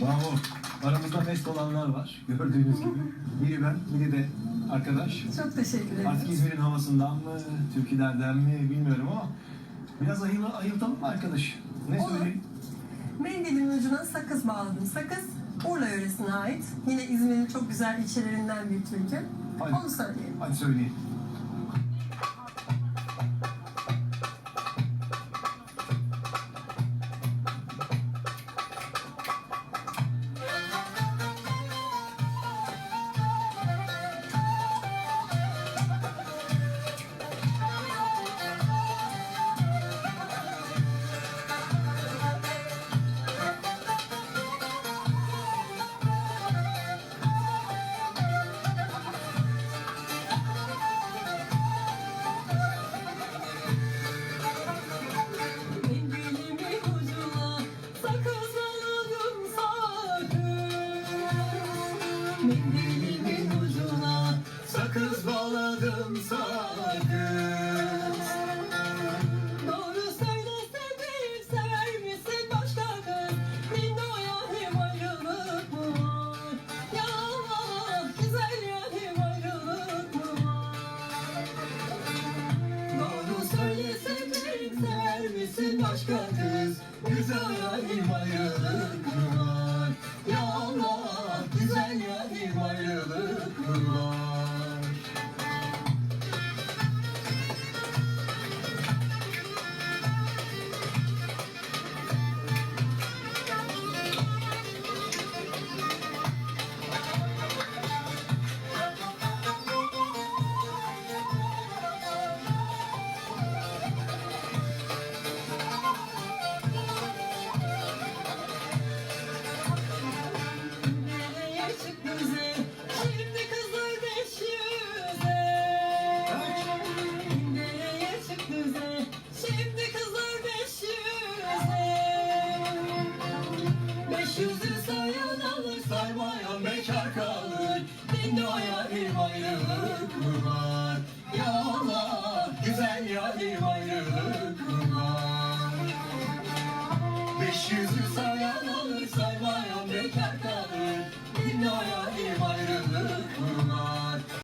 Bravo. Aramızda mest olanlar var. Gördüğünüz gibi. Biri ben, biri de arkadaş. Çok teşekkür ederim. Artık İzmir'in havasından mı, türkülerden mi bilmiyorum ama biraz ayıl, ayıltalım mı arkadaş? Ne Olur. söyleyeyim? Mendilimin ucuna sakız bağladım. Sakız Urla yöresine ait. Yine İzmir'in çok güzel ilçelerinden bir türkü. Hadi. Onu söyleyeyim. Hadi söyleyin. Mendilimin ucuna Sakız bağladım sakız. Doğru söylesen bir sever misin başka kız? Minnoya hem ayrılık mı var? Ya Allah güzel ya hem var? Doğru söylesen bir sever misin başka kız? Güzel ya hem ayrılık mı var? Ya Şimdi kızlar beş yüze. Nereye çıktı bize? Şimdi kızlar beş yüze. Beş yüzü sayan alır saymayan bekar kalır. Dindoya bir ayrılık güzel yarim ayrılık? Beş yüzü say